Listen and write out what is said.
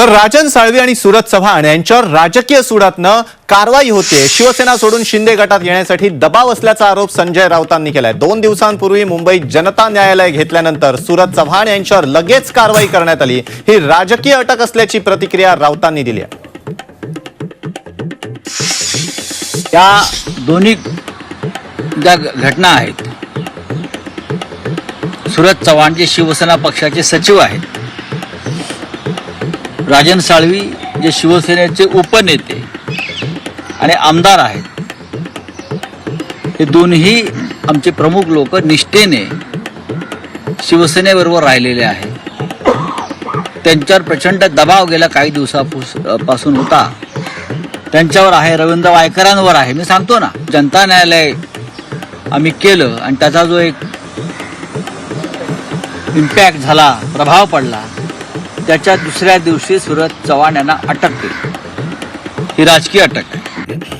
तर राजन साळवी आणि सुरत चव्हाण यांच्यावर राजकीय सुडातनं कारवाई होते. शिवसेना सोडून शिंदे गटात येण्यासाठी दबाव असल्याचा आरोप संजय राऊतांनी केलाय. दोन दिवसांपूर्वी मुंबईत जनता न्यायालय घेतल्यानंतर सुरत चव्हाण यांच्यावर लगेच कारवाई करण्यात आली. ही राजकीय अटक असल्याची प्रतिक्रिया राऊतांनी दिली आहे. या दोन्ही ज्या घटना आहेत सुरत चव्हाण जे शिवसेना पक्षाचे सचिव आहेत राजन साळवी जे शिवसेनेचे उपनेते आणि आमदार आहेत हे दोन्ही आमचे प्रमुख लोक निष्ठेने शिवसेनेबरोबर राहिलेले आहेत. त्यांच्यावर प्रचंड दबाव गेला काही दिवसापासून होता. त्यांच्यावर आहे रवींद्र वायकरांवर आहे. मी सांगतो ना जनता न्यायालय आम्ही केलं आणि त्याचा जो एक इम्पॅक्ट झाला प्रभाव पडला त्याच्या दुसऱ्या दिवशी सुरत चव्हाण यांना अटक केली. ही राजकीय अटक. आहे